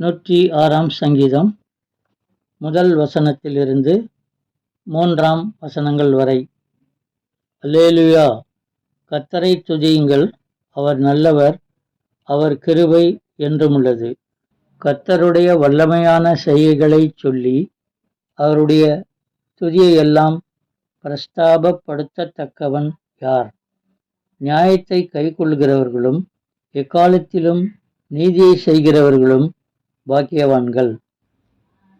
நூற்றி ஆறாம் சங்கீதம் முதல் வசனத்திலிருந்து மூன்றாம் வசனங்கள் வரை. அலேலுயா கத்தரை துதியுங்கள். அவர் நல்லவர் அவர் கிருபை என்றும் உள்ளது கத்தருடைய வல்லமையான செய்கைகளை சொல்லி அவருடைய துதியையெல்லாம் பிரஸ்தாபப்படுத்தத்தக்கவன் யார்? நியாயத்தை கைக்கொள்கிறவர்களும் எக்காலத்திலும் நீதியை செய்கிறவர்களும் பாக்கியவான்கள்.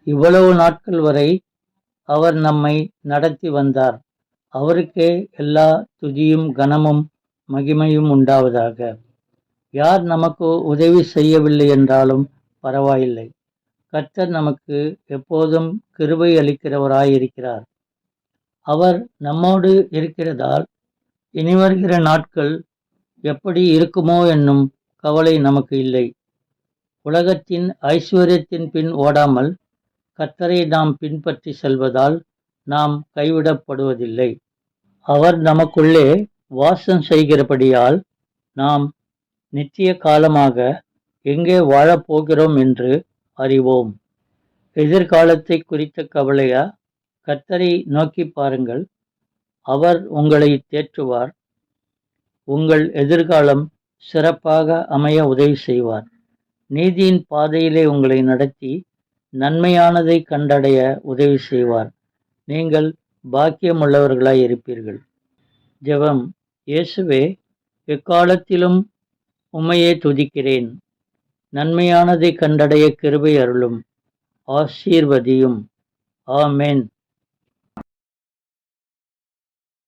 இவ்வளவு நாட்கள் வரை அவர் நம்மை நடத்தி வந்தார். அவருக்கே எல்லா துதியும் கனமும் மகிமையும் உண்டாவதாக. யார் நமக்கு உதவி செய்யவில்லை என்றாலும் பரவாயில்லை. கர்த்தர் நமக்கு எப்போதும் கிருபை அளிக்கிறவராயிருக்கிறார். அவர் நம்மோடு இருக்கிறதால் இனி வருகிற நாட்கள் எப்படி இருக்குமோ என்னும் கவலை நமக்கு இல்லை. உலகத்தின் ஐஸ்வர்யத்தின் பின் ஓடாமல் கர்த்தரை நாம் பின்பற்றி செல்வதால் நாம் கைவிடப்படுவதில்லை. அவர் நமக்குள்ளே வாசம் செய்கிறபடியால் நாம் நித்திய காலமாக எங்கே வாழப்போகிறோம் என்று அறிவோம். எதிர்காலத்தை குறித்த கவலையா? கர்த்தரை நோக்கி பாருங்கள். அவர் உங்களை தேற்றுவார். உங்கள் எதிர்காலம் சிறப்பாக அமைய உதவி செய்வார். நீதியின் பாதையிலே உங்களை நடத்தி நன்மையானதை கண்டடைய உதவி செய்வார். நீங்கள் பாக்கியமுள்ளவர்களாய் இருப்பீர்கள். ஜெபம். இயேசுவே எக்காலத்திலும் உமையே துதிக்கிறேன். நன்மையானதை கண்டடைய கிருபை அருளும். ஆசீர்வதியும். ஆமேன்.